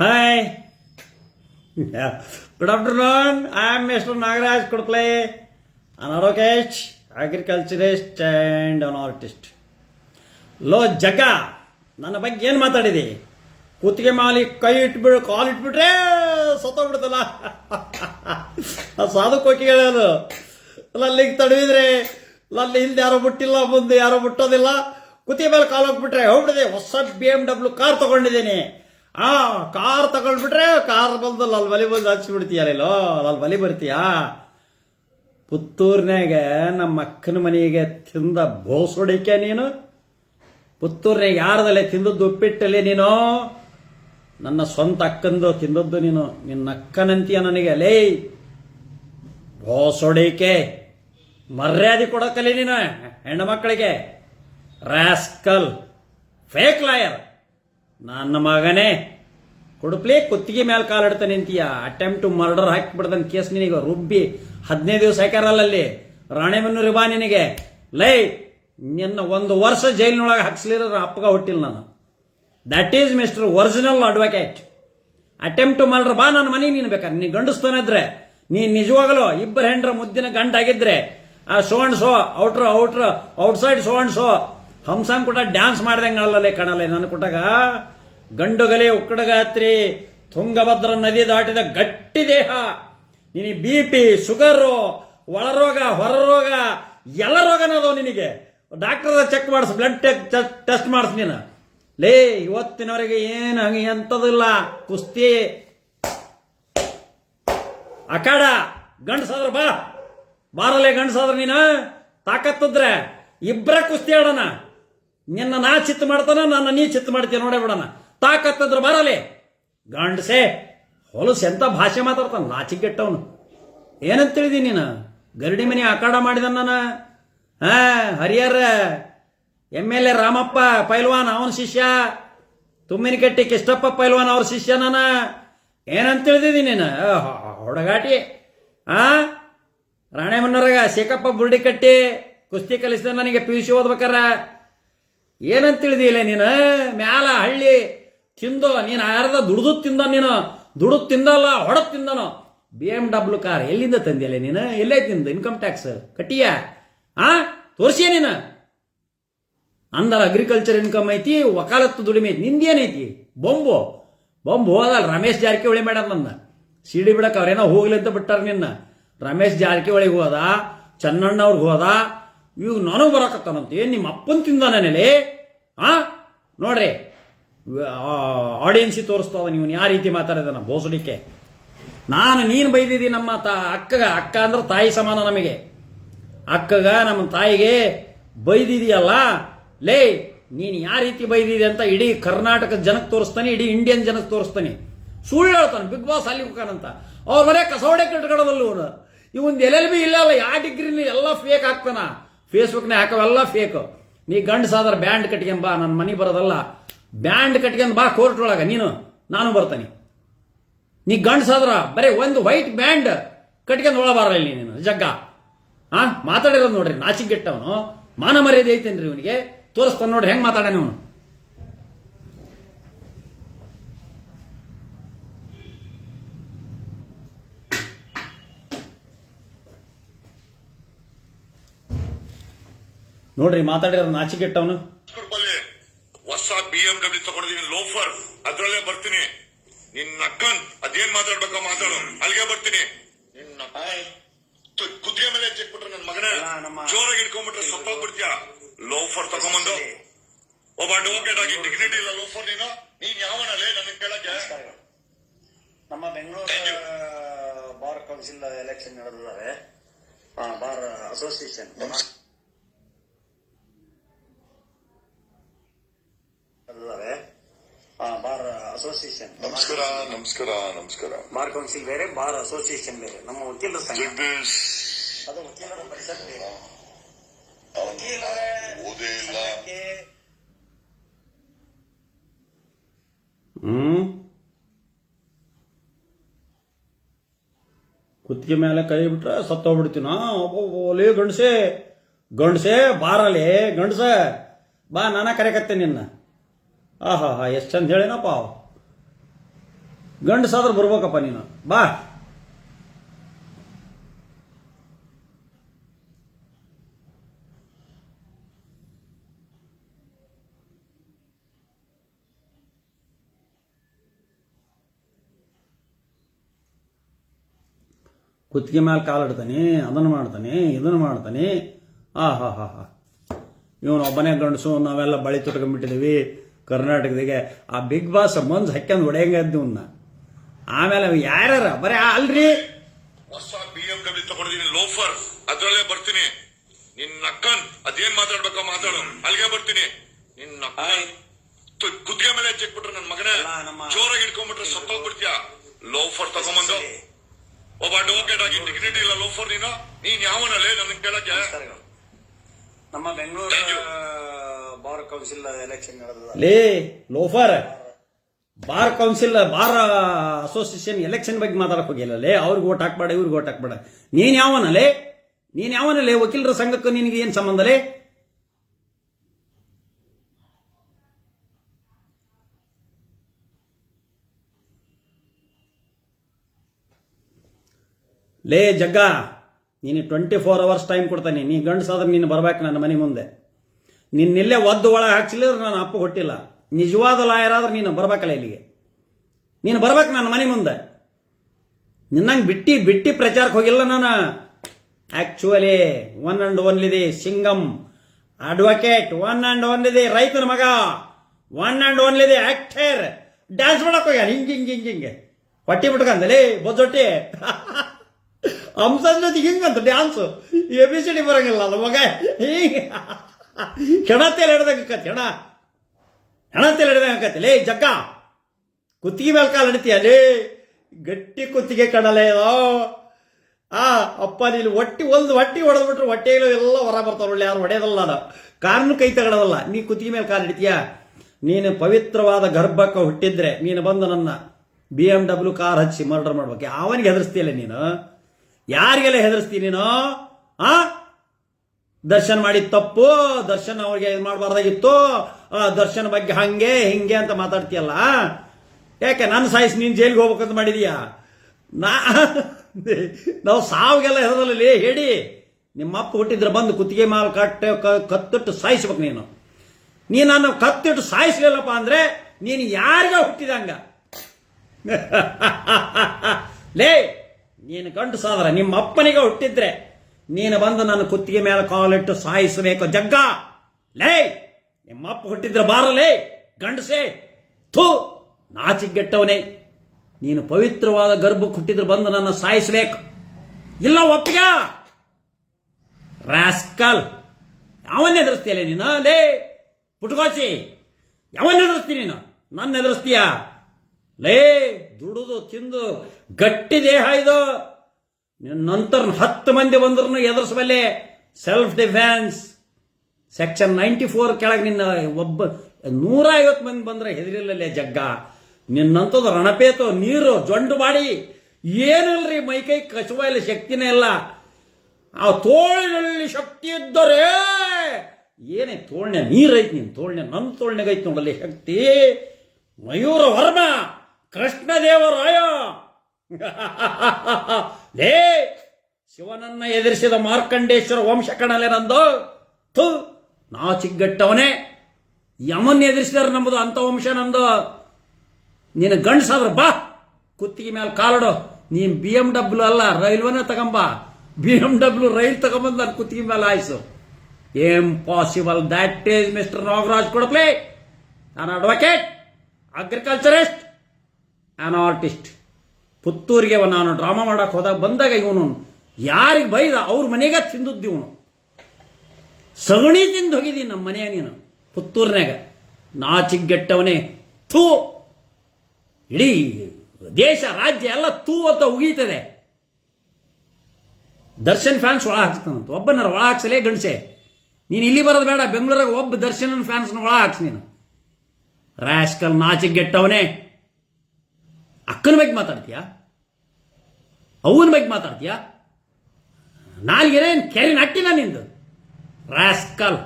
Hi. Yeah. Good afternoon. I am Mr. Nagaraj Kudple, an advocate, agriculturist and an. ಲೋ ಜಗ ನನ್ನ ಬಗ್ಗೆ ಏನು ಮಾತಾಡಿದೆ ಕುತ್ತಿಗೆ ಮಾಲಿ ಕೈ ಇಟ್ಬಿಡು ಕಾಲು ಇಟ್ಬಿಟ್ರೆ ಸತ್ತೋಗ್ಬಿಡ್ತಲ್ಲ ಸಾಧು ಕೋಕಿಗಳು ಅಲ್ಲ ಅಲ್ಲಿಗೆ ತಡವಿದ್ರೆ ಅಲ್ಲಿ ಹಿಂದೆ ಯಾರೋ ಬಿಟ್ಟಿಲ್ಲ ಮುಂದೆ ಯಾರೋ ಬಿಟ್ಟೋದಿಲ್ಲ ಕುತ್ತಿಗೆ ಮೇಲೆ ಕಾಲು ಹೋಗ್ಬಿಟ್ರೆ ಹೋಗ್ಬಿಡಿದೆ ಹೊಸ ಬಿ ಎಂ ಡಬ್ಲ್ಯೂ ಕಾರ್ ತಗೊಂಡಿದ್ದೀನಿ ಆ, ಕಾರ್ ತಗೊಂಡ್ಬಿಟ್ರೆ ಕಾರ್ ಬಂದು ಅಲ್ಲಿ ಬಲಿ ಬಂದು ಹಚ್ಚಿಬಿಡ್ತೀಯಲ್ಲೋ ಅಲ್ಲಿ ಬಲಿ ಬರ್ತೀಯಾ? ಪುತ್ತೂರ್ನಾಗ ನಮ್ಮ ಅಕ್ಕನ ಮನೆಗೆ ತಿಂದ ಬೋಸೊಡಿಕೆ ನೀನು? ಪುತ್ತೂರ್ನಾಗ ಯಾರದಲ್ಲೇ ತಿಂದದ್ದು ಉಪ್ಪಿಟ್ಟಲ್ಲಿ ನೀನು? ನನ್ನ ಸ್ವಂತ ಅಕ್ಕಂದು ತಿಂದದ್ದು ನೀನು. ನಿನ್ನ ಅಕ್ಕನಂತೀಯ ನನಗೆ. ಲೇ ಬೋಸೊಡಿಕೆ ಮರ್ಯಾದೆ ಕೊಡಕ್ಕಲ್ಲಿ ನೀನು, ಹೆಣ್ಣು ಮಕ್ಕಳಿಗೆ. Rascal, fake lawyer. ನನ್ನ ಮಗನೇ ಕುಡುಪ್ಲಿ ಕುತ್ತಿಗೆ ಮೇಲೆ ಕಾಲಿಡ್ತ ನಿಂತೀಯ. ಅಟೆಂಪ್ಟ್ ಟು ಮರ್ಡರ್ ಹಾಕಿಬಿಡ್ದನ್ ಕೇಸ್ ನಿನಗೆ, ರುಬ್ಬಿ. ಹದಿನೈದು ದಿವಸ ಹಾಕ್ಯಾರಲ್ಲ ಅಲ್ಲಿ. ರಾಣೆಬೆನ್ನೂರು ಬಾ ನಿನಗೆ. ಲೈ, ನಿನ್ನ ಒಂದು ವರ್ಷ ಜೈಲಿನೊಳಗೆ ಹಾಕ್ಸ್ಲಿರ ಅಪ್ಪಗ ಹುಟ್ಟಿಲ್ಲ ನಾನು. That is mister original advocate attempt to murder ಬಾ, ನನ್ನ ಮನೆಗೆ ನೀನು ಬೇಕಾದ್ರೆ ನೀ ಗಂಡಸ್ತಾನಿದ್ರೆ ನೀ ನಿಜವಾಗಲೂ ಇಬ್ಬರು ಹೆಂಡ್ರ ಮುದ್ದಿನ ಗಂಡ ಆಗಿದ್ರೆ, ಆ so and so outer outer outside so so ಹಂಸಂಗ್ ಕೂಡ ಡ್ಯಾನ್ಸ್ ಮಾಡ್ದಂಗೆ ಅಲ್ಲಲ್ಲೇ ಕಾಣಲ್ಲ ನನ್ನ ಕೊಟ್ಟಾಗ ಗಂಡುಗಲೆ ಉಕ್ಕಡಗಾತ್ರಿ, ತುಂಗಭದ್ರ ನದಿ ದಾಟಿದ ಗಟ್ಟಿ ದೇಹ. ನಿನಗೆ ಬಿ ಪಿ ಶುಗರು ಒಳರೋಗ, ಹೊರರೋಗ, ಎಲ್ಲ ರೋಗನ ಅದಾವ ನಿನಗೆ. ಡಾಕ್ಟರ್ ಚೆಕ್ ಮಾಡಿಸ್ ಬ್ಲಡ್ ಟೆಸ್ಟ್ ಮಾಡಿಸ್ ನೀನು. ಲೇ, ಇವತ್ತಿನವರೆಗೆ ಏನು ಹಂಗೆ ಎಂಥದಿಲ್ಲ. ಕುಸ್ತಿ. ಅಕಾಡ ಗಂಡಸಾದ್ರ ಬಾ. ಬಾರಲೆ ಗಂಡಸಾದ್ರ ನೀನು. ತಾಕತ್ತಿದ್ರೆ ಇಬ್ಬರ ಕುಸ್ತಿ ಆಡೋಣ. ನಿನ್ನ ನಾ ಚಿತ್ತ ಮಾಡ್ತಾನ, ನನ್ನ ನೀ ಚಿತ್ತ ಮಾಡ್ತೀಯ ನೋಡೇ ಬಿಡೋಣ. ತಾಕತ್ತಂದ್ರೆ ಬರಲಿ. ಗಂಡಸೆ, ಹೊಲಸು ಎಂತ ಭಾಷೆ ಮಾತಾಡ್ತಾನ? ನಾಚಿಕೆಟ್ಟವನು ಏನಂತ ತಿಳಿದಿ ನೀನು? ಗರಡಿ ಮನೆ ಅಖಾಡ ಮಾಡಿದ ನಾನು. ಹಾ, Harihara, M L A Ramappa ಪೈಲ್ವಾನ್, ಅವನ ಶಿಷ್ಯ. ತುಮ್ಮಿನಕಟ್ಟಿ ಕಿಷ್ಟಪ್ಪ ಪೈಲ್ವಾನ್ ಅವ್ರ ಶಿಷ್ಯ ನಾನು. ಏನಂತ ತಿಳಿದಿದ್ದೀನಿ ನೀನು? ಹೊಡಗಾಟಿ. ಆ? ರಾಣೆಮನ್ನರಾಗ ಶೇಖಪ್ಪ ಬುರ್ಡಿ ಕಟ್ಟಿ ಕುಸ್ತಿ ಕಲಿಸಿದ ನನಗೆ ಪಿ ಯು ಸಿ ಓದ್ಬೇಕಾರ. ಏನಂತ ತಿಳಿದಿಲ್ಲ ನೀನು? ಮ್ಯಾಲ ಹಳ್ಳಿ ತಿಂದು, ನೀನು ಅರ್ಧ ದುಡ್ದು ತಿಂದ ನೀನು? ದುಡ್ದು ತಿಂದಲ್ಲ, ಹೊಡೆದು ತಿಂದನು. ಬಿ ಎಂ ಡಬ್ಲ್ಯೂ ಕಾರ್ ಎಲ್ಲಿಂದ ತಂದಿಲ್ಲ ನೀನು? ಎಲ್ಲೇ ತಿಂದು ಇನ್ಕಮ್ ಟ್ಯಾಕ್ಸ್ ಕಟ್ಟಿಯ? ಆ? ತೋರಿಸಿಯ ನೀನು? ಅಂದರ ಅಗ್ರಿಕಲ್ಚರ್ ಇನ್ಕಮ್ ಐತಿ, ವಕಾಲತ್ತು ದುಡಿಮೆ ಐತಿ. ನಿಂದೇನೈತಿ? ಬೊಂಬು. ಬೊಂಬು ಹೋದಲ್ಲ ರಮೇಶ್ ಜಾರಕಿಹೊಳಿ ಮೇಡಮ್ ನನ್ನ. ಸಿಡಿ ಬಿಡಕ್ಕೆ ಅವ್ರೇನೋ ಹೋಗ್ಲಿ ಅಂತ ಬಿಟ್ಟಾರ ನಿನ್ನ. ರಮೇಶ್ ಜಾರಕಿಹೊಳಿಗೆ ಹೋದ ಚನ್ನಣ್ಣ ಅವ್ರಿಗೆ ಹೋದ ಇವಾಗ ನಾನು ಬರಕತ್ತಾನಂತ. ನಿಮ್ಮ ಅಪ್ಪನ್ ನೆಲೆ? ಆ? ನೋಡ್ರಿ. ಆಡಿಯನ್ಸಿ ತೋರಿಸ್ತಾವ ನೀವು ಯಾವ ರೀತಿ ಮಾತಾಡಿದಾನ? ಬೋಸಡಿಕೆ. ನಾನು ನೀನು ಬೈದಿದ್ದಿ ನಮ್ಮ ತ, ಅಕ್ಕಗ. ಅಕ್ಕ ಅಂದ್ರೆ ತಾಯಿ ಸಮಾನ ನಮಗೆ. ಅಕ್ಕಗ ನಮ್ಮ ತಾಯಿಗೆ ಬೈದಿದೆಯಲ್ಲ? ಲೇ, ನೀನು ಯಾವ ರೀತಿ ಬೈದಿದೆ ಅಂತ ಇಡೀ ಕರ್ನಾಟಕ ಜನಕ್ಕೆ ತೋರಿಸ್ತಾನೆ, ಇಡೀ ಇಂಡಿಯನ್ ಜನಕ್ಕೆ ತೋರಿಸ್ತಾನೆ. ಸುಳ್ಳು ಹೇಳ್ತಾನೆ, ಬಿಗ್ ಬಾಸ್ ಅಲ್ಲಿ ಹೋಗ್ತಾನಂತ ಅವ್ರ ಮನೆ ಕಸವಡೆ ಕಟ್ಕೊಳ್ಳೋದಲ್ಲ ಇವನು ಇವನ್ ಎಲ್ ಬಿ ಇಲ್ಲ ಅಲ್ಲ ಯಾವ ಡಿಗ್ರಿಲಿ ಎಲ್ಲ ಫೇಕ್ ಹಾಕ್ತಾನ. ಫೇಸ್ಬುಕ್ನ ಹಾಕವೆಲ್ಲ ಫೇಕು ನೀ ಗಂಡ ಸಾದರ ಬ್ಯಾಂಡ್ ಕಟ್ಕೊಂಡ್ ಬಾ ನನ್ನ ಮನೆ ಬರೋದಲ್ಲ. ಬ್ಯಾಂಡ್ ಕಟ್ಕೊಂಡ್ ಬಾ ಕೋರ್ಟ್ ಒಳಗೆ, ನೀನು, ನಾನು ಬರ್ತಾನೆ. ನೀ ಗಂಡಸಾದ್ರ ಬರೀ ಒಂದು ವೈಟ್ ಬ್ಯಾಂಡ್ ಕಟ್ಕೊಂಡ್ ಒಳಬಾರ ಇಲ್ಲಿ ನೀನು, ಜಗ್ಗ. ಆ, ಮಾತಾಡಿರೋದು ನೋಡ್ರಿ ನಾಚಿಗೆಟ್ಟವನು ಮಾನ ಮರ್ಯಾದೆ ಐತೇನ್ರಿ ಇವನಿಗೆ? ತೋರಿಸ್ತಾನೆ ನೋಡ್ರಿ, ಹೆಂಗೆ ಮಾತಾಡಾನ ಅವನು ನೋಡ್ರಿ ಮಾತಾಡಿರೋದು ನಾಚಿಕೆಟ್ಟವನು ಹೊಸ ಬಿ ಎಂ ಡಬ್ಲ್ಯೂ ತಗೊಂಡಿದೀನಿ ಲೋಫರ್ ಅದ್ರಲ್ಲೇ ಬರ್ತೀನಿ. ನಿನ್ನ ಅಕ್ಕನ್ ಅದೇನ್ ಮಾತಾಡ್ಬೇಕೋ ಮಾತಾಡು. ಅಲ್ಲಿಗೆ ಬರ್ತೀನಿ. ನಿನ್ನ ಕುತ್ತಿಗೆ ಮೇಲೆ ಚೆಕ್ಬಿಟ್ರೆ ನನ್ನ ಮಗನೇ. ಅಲ್ಲ, ನಮ್ಮ- ಜೋರಾಗಿ ಇಟ್ಕೊಂಡ್ಬಿಟ್ರೆ ಸಪ್ಪಾಗ್ಬಿಡ್ತೀಯ. ಲೋಫರ್ ತಗೊಂಬಂದು. ಒಬ್ಬ ಅಡ್ವೊಕೇಟ್ ಆಗಿ ಡಿಗ್ನಿಟಿ ಇಲ್ಲ ಲೋಫರ್ ನೀನು. ನೀನ್ ಯಾವನಲ್ಲೇ ನನಗೆ ಕೇಳಕ್ಕೆ? ನಮ್ಮ ಬೆಂಗಳೂರು. ಬಾರ್ ಕೌನ್ಸಿಲ್ ಎಲೆಕ್ಷನ್ ನಡೆದಿದ್ದಾರೆ. ಆ, ಬಾರ್ ಅಸೋಸಿಯೇಷನ್ ನಡೆದಿದ್ದಾರೆ ಆ, ಬಾರ್ ಅಸೋಸಿಯೇಷನ್ ನಮಸ್ಕಾರ ನಮಸ್ಕಾರ ನಮಸ್ಕಾರ. ಬಾರ್ ಕೌನ್ಸಿಲ್ ಬೇರೆ ಬಾರ್ ಅಸೋಸಿಯೇಷನ್ ಬೇರೆ. ನಮ್ಮ ವಕೀಲರ ಸಂಘ. ಜಗದೀಶ್ ಅದು ವಕೀಲರ ಪರಿಷತ್ ಬೇರೆ. ಓದೇ ಇಲ್ಲ. ಹ್ಮ್? ಕುತ್ತಿಗೆ ಮೇಲೆ ಕೈ ಬಿಟ್ರೆ ಸತ್ತೋಗ್ಬಿಡ್ತೀನ. ಒಲೆ ಗಂಡಸೆ. ಗಂಡಸೆ ಬಾರಲೆ ಗಂಡಸ ಬಾ ನಾನ ಕರೆಕತ್ತೆ ನಿನ್ನ. ಆಹಾ ಹಾ ಎಷ್ಟು ಚಂದ ಹೇಳೇನಪ್ಪ ಅವ. ಗಂಡಸಾದ್ರೆ ಬರ್ಬೇಕಪ್ಪ ನೀನು. ಬಾ. ಕುತ್ತಿಗೆ ಮೇಲೆ ಕಾಲಿಡ್ತಾನೆ ಅದನ್ನು ಮಾಡ್ತಾನೆ, ಇದನ್ನು ಮಾಡ್ತಾನೆ. ಆ, ಹಾ ಹಾ ಹಾ. ಇವನು ಒಬ್ಬನೇ ಗಂಡಸು, ನಾವೆಲ್ಲ ಬಳಿ ತೊಟ್ಕೊಂಡ್ಬಿಟ್ಟಿದ್ದೀವಿ ಕರ್ನಾಟಕದಾಗೆ ಆ ಬಿಗ್ ಬಾಸ್ ಮಂಜ್ ಹಾಕ್ಯಂದು ಹೊಡೆಯಂಗದ್ದು ಇವನ್ನ ಆಮೇಲೆ ಅವ್ ಯಾರ್ಯಾರ? ಬರೀ ಅಲ್ರಿ? ಹೊಸ ಬಿ ಎಂ ಡಬ್ಲ್ಯೂ ತಗೊಂಡಿದೀನಿ ಲೋಫರ್ ಅದ್ರಲ್ಲೇ ಬರ್ತೀನಿ. ನಿನ್ನ ಅಕ್ಕನ್ ಅದೇನ್ ಮಾತಾಡ್ಬೇಕೋ ಮಾತಾಡು. ಅಲ್ಲಿಗೆ ಬರ್ತೀನಿ. ನಿನ್ನ ಕುದ್ಗೆ ಕುತ್ತಿಗೆ ಮೇಲೆ ಚೆಕ್ಬಿಟ್ರೆ ನನ್ ಮಗನೇ. ಜೋರಾಗಿ ಹಿಡ್ಕೊಂಡ್ಬಿಟ್ರೆ ಸತ್ತೋಗ್ಬಿಡ್ತೀಯ? ಲೋಫರ್ ತಗೊಂಬಂದು. ಒಬ್ಬ ಅಡ್ವೊಕೇಟ್ ಆಗಿ ಡಿಗ್ನಿಟಿ ಇಲ್ಲ ಲೋಫರ್ ನೀನು. ನೀನ್ ಯಾವನಲ್ಲೇ ನನ್ನ ಕೇಳಕ್ಕೆ. ನಮ್ಮ ಬೆಂಗಳೂರು ಬಾರ್ ಕೌನ್ಸಿಲ್ ಎಲೆಕ್ಷನ್ ನಡೆದ ಲೇ loafer bar council, bar association election ಬಗ್ಗೆ ಮಾತಾಡಕ್ ಹೋಗಿಲ್ಲ ಲೇ. ಅವ್ರಿಗೆ ಓಟ್ ಹಾಕ್ಬೇಡ, ಇವ್ರಿಗೆ ಓಟ್ ಹಾಕ್ಬೇಡ. ನೀನ್ ಯಾವನಲ್ಲೇ ನೀನ್ ಯಾವನಲ್ಲೇ ವಕೀಲರ ಸಂಘಕ್ಕೂ ನಿನಗೆ ಏನ್ ಸಂಬಂಧಲೇ ಲೇ? ಜಗ್ಗ, ನೀನು ಟ್ವೆಂಟಿ ಫೋರ್ ಅವರ್ಸ್ ಟೈಮ್ ಕೊಡ್ತಾನೆ. ನೀ ಗಂಡಸಾದ್ರೆ ನೀನು ಬರ್ಬೇಕು ನನ್ನ ಮನೆ ಮುಂದೆ. ನಿನ್ನೆಲ್ಲೇ ಒದ್ದು ಒಳಗೆ ಹಾಕ್ಸಿಲ್ಲ ನಾನು ಅಪ್ಪ ಹೊಟ್ಟಿಲ್ಲ. ನಿಜವಾದ ಲಾಯರಾದ್ರೆ ನೀನು ಬರ್ಬೇಕಲ್ಲ ಇಲ್ಲಿಗೆ. ನೀನು ಬರ್ಬೇಕು ನನ್ನ ಮನೆ ಮುಂದೆ. ನಿನ್ನಂಗೆ ಬಿಟ್ಟಿ ಬಿಟ್ಟಿ ಪ್ರಚಾರಕ್ಕೆ ಹೋಗಿಲ್ಲ ನಾನು. ಆಕ್ಚುಯಲಿ ಒನ್ ಅಂಡ್ ಇದೆ ಸಿಂಗಮ್ ಅಡ್ವೊಕೇಟ್ ಒನ್ ಅಂಡ್ ಇದೆ ರೈತನ ಮಗ ಒನ್ ಅಂಡ್ ಇದೆ ಆಕ್ಟರ್ ಡ್ಯಾನ್ಸ್ ಮಾಡಕ್ಕೆ ಹೋಗ್ಯಾನ, ಹಿಂಗೆ ಹಿಂಗೆ ಹಿಂಗೆ ಹಿಂಗೆ. ಹೊಟ್ಟಿ ಬಿಟ್ಕಂದಲೇ ಬೊಜ್ಜೊಟ್ಟಿ. ಹಂಸದ ಹಿಂಗೆ ಹಿಂಗಂತ dance A B C D ಬರಂಗಿಲ್ಲ ಅಲ್ಲ ಮಗ. ಹಿಂಗೆ. ಹೆಣತೆಲ್ಲ ಹಿಡ್ದಂಗೆ ಆಕತಿ ಹೆಣ ಹೆಣತೆಲ್ಲ ಹಿಡ್ದಂಗೆ ಆಕತಿ ಲೇ ಜಗ್ಗ! ಕುತ್ತಿಗೆ ಮೇಲೆ ಕಾಲು ಹಿಡಿತೀಯ? ಲೇ, ಗಟ್ಟಿ ಕುತ್ತಿಗೆ ಕಡಲೆ ಓ! ಆ ಅಪ್ಪ ನೀನು ಹೊಟ್ಟಿ ಒಂದು ಹೊಟ್ಟಿ ಹೊಡೆದ್ಬಿಟ್ರೆ ಹೊಟ್ಟೆಗಳು ಎಲ್ಲ ಹೊರ ಬರ್ತಾವ ಒಳ್ಳೆ ಯಾರು ಹೊಡೆಯೋದಲ್ಲ ಅದು ಕಾರನ್ನು ಕೈ ತಗೊಳ್ಳೋದಲ್ಲ ನೀ ಕುತ್ತಿಗೆ ಮೇಲೆ ಕಾಲು ಹಿಡಿತೀಯ? ನೀನು ಪವಿತ್ರವಾದ ಗರ್ಭಕ್ಕೆ ಹುಟ್ಟಿದ್ರೆ ನೀನು ಬಂದು ನನ್ನ ಬಿ ಎಂ ಡಬ್ಲ್ಯೂ ಕಾರ್ ಹಚ್ಚಿ ಮರ್ಡರ್ ಮಾಡ್ಬೇಕು. ಅವನಿಗೆ ಹೆದರ್ಸ್ತೀಯಲ್ಲ ನೀನು? ಯಾರಿಗೆಲ್ಲ ಹೆದರ್ಸ್ತೀನಿ ನೀನು? ಆ? ದರ್ಶನ್ ಮಾಡಿದ ತಪ್ಪು, ದರ್ಶನ್ ಅವ್ರಿಗೆ ಇದು ಮಾಡಬಾರ್ದಾಗಿತ್ತು. ದರ್ಶನ್ ಬಗ್ಗೆ ಹಂಗೆ, ಹಿಂಗೆ ಅಂತ ಮಾತಾಡ್ತೀಯಲ್ಲ? ಯಾಕೆ ನನ್ನ ಸಾಯಿಸಿ ನೀನು ಜೈಲಿಗೆ ಹೋಗ್ಬೇಕಂತ ಮಾಡಿದೀಯಾ? ನಾ, ನಾವು ಸಾವಿಗೆಲ್ಲ ಹೆದರಲ್ಲ ಹೇಳಿ ನಿಮ್ಮ ಅಪ್ಪ ಹುಟ್ಟಿದ್ರೆ ಬಂದು ಕುತ್ತಿಗೆ ಮಾಲ್ ಕಟ್ಟ ಕತ್ತಿಟ್ಟು ಸಾಯಿಸ್ಬೇಕು ನೀನು. ನೀ ನನ್ನ ಕತ್ತಿಟ್ಟು ಸಾಯಿಸ್ಲಿಲ್ಲಪ್ಪ ಅಂದ್ರೆ, ನೀನು ಯಾರಿಗ ಹುಟ್ಟಿದಂಗ ಲೇ, ನೀನು ಗಂಟು ಸಾದ್ರ ನಿಮ್ಮ ಅಪ್ಪನಿಗೆ ಹುಟ್ಟಿದ್ರೆ ನೀನು ಬಂದು ನನ್ನ ಕುತ್ತಿಗೆ ಮೇಲೆ ಕಾಲಿಟ್ಟು ಸಾಯಿಸಬೇಕು. ಜಗ್ಗ! ಲೇ! ನಿಮ್ಮ ಅಪ್ಪ ಹುಟ್ಟಿದ್ರೆ ಬಾರಲೇ ಗಂಡಸೆ! ಥೂ! ನಾಚಿಗೆಟ್ಟವನೇ ನೀನು ಪವಿತ್ರವಾದ ಗರ್ಭಕ್ಕೆ ಹುಟ್ಟಿದ್ರೆ ಬಂದು ನನ್ನ ಸಾಯಿಸಬೇಕು. ಇಲ್ಲ, ಒಪ್ಪಿಗ? ರಾಸ್ಕಲ್! ಯಾವನ್ನ ಎದುರಿಸ್ತೀಯಲ್ಲ ನೀನು? ಲೇ! ಪುಟ್ಕೋಚಿ! ಯಾವನ್ನ ಎದುರಿಸ್ತೀನಿ ನೀನು? ನನ್ನ ಎದುರಿಸ್ತೀಯ? ಲೇ, ದುಡಿದು, ತಿಂದು, ಗಟ್ಟಿ ದೇಹ ಇದು. ನಂತರ ಹತ್ತು ಮಂದಿ ಬಂದ್ರು ಎದುರಿಸಬಲ್ಲೆ self defence section ninety four ಕೆಳಗೆ ನಿನ್ನ ಒಬ್ಬ ನೂರ ಐವತ್ತು ಮಂದಿ ಬಂದ್ರೆ ಹೆದರಿಲ್ಲಲೇ ಜಗ್ಗ. ನಿನ್ನಂಥದ್ದು ರಣಪೇತು, ನೀರು, ಜೊಂಡು ಮಾಡಿ ಮೈ ಮೈಕೈ ಕಸುವ ಇಲ್ಲ, ಶಕ್ತಿನೇ ಇಲ್ಲ. ಆ ತೋಳಿನಲ್ಲಿ ಶಕ್ತಿ ಇದ್ದರೆ. ಏನೇ ತೋಳ್ನೆ ನೀರೈತಿ ನೀನು ತೋಳ್ನೆ ನನ್ನ ತೋಳ್ನೆಗೈತಿ ನೋಡಲ್ಲಿ ಶಕ್ತಿ. ಮಯೂರ ವರ್ಮ ಕೃಷ್ಣದೇವರಾಯ ಲೇ, ಶಿವನನ್ನ ಎದುರಿಸಿದ ಮಾರ್ಕಂಡೇಶ್ವರ ವಂಶ ಕಣಲೆ ನಂದು. ಥು ನಾಚಿಗಟ್ಟವನೇ ಯಮನ್ ಎದುರಿಸಿದಾರೆ ನಮ್ಮದು ಅಂತ ವಂಶ ನಂದು. ನೀನು ಗಂಡಸಾದ್ರ ಬಾ, ಕುತ್ತಿಗೆ ಮೇಲೆ ಕಾಲಡು. ನೀನು ಬಿ ಎಂ ಡಬ್ಲ್ಯೂ ಅಲ್ಲ, ರೈಲ್ವೆನೇ ತಗೊಂಬ. ಬಿ ಎಂ ಡಬ್ಲ್ಯೂ ರೈಲ್ ತಗೊಂಬಂದು ನನ್ನ ಕುತ್ತಿಗೆ ಮೇಲೆ ಆಯ್ಸು impossible that is mister Nagaraj ಕೊಡಪ್ಲೆ. ನಾನು ಅಡ್ವೊಕೇಟ್ ಅಗ್ರಿಕಲ್ಚರಿಸ್ಟ್ ಆನ್ ಆರ್ಟಿಸ್ಟ್ ಪುತ್ತೂರಿಗೆ ನಾನು ಡ್ರಾಮಾ ಮಾಡಕ್ಕೆ ಹೋದಾಗ ಬಂದಾಗ ಇವನು ಯಾರಿಗೆ ಬೈದ? ಅವ್ರ ಮನೆಗೆ ತಿಂದದ್ದು ಇವನು. ಸಗಣಿ ತಿಂದು ಹೋಗಿದ್ದೀನಿ ನಮ್ಮ ಮನೆಯ ನೀನು ಪುತ್ತೂರಿನಾಗ ನಾಚಿಗೆಟ್ಟವನೇ ತೂ ಇಡೀ ದೇಶ, ರಾಜ್ಯ ಎಲ್ಲ ತೂ ಅಂತ ಉಗೀತದೆ. ದರ್ಶನ್ ಫ್ಯಾನ್ಸ್ ಒಳ ಹಾಕ್ತಾನಂತ ಒಬ್ಬನರ ಒಳ ಹಾಕ್ಸಲೇ ಗಣಸೆ ನೀನು ಇಲ್ಲಿ ಬರೋದು ಬೇಡ, ಬೆಂಗಳೂರಾಗ ಒಬ್ಬ ದರ್ಶನ್ ಫ್ಯಾನ್ಸ್ನ ಒಳ ಹಾಕ್ಸ್ ನೀನು. ರಾಸ್ಕಲ್ ನಾಚಿಗೆಟ್ಟವನೇ ಅಕ್ಕನ ಬಗ್ಗೆ ಮಾತಾಡ್ತೀಯಾ? ಅವನ ಬಗ್ಗೆ ಮಾತಾಡ್ತೀಯಾ? ನಾಲ್ಗೇನೇನು ಕೆರೆ ನಟ್ಟಿನ ನಿಂದು? ರಾಸ್ಕಲ್.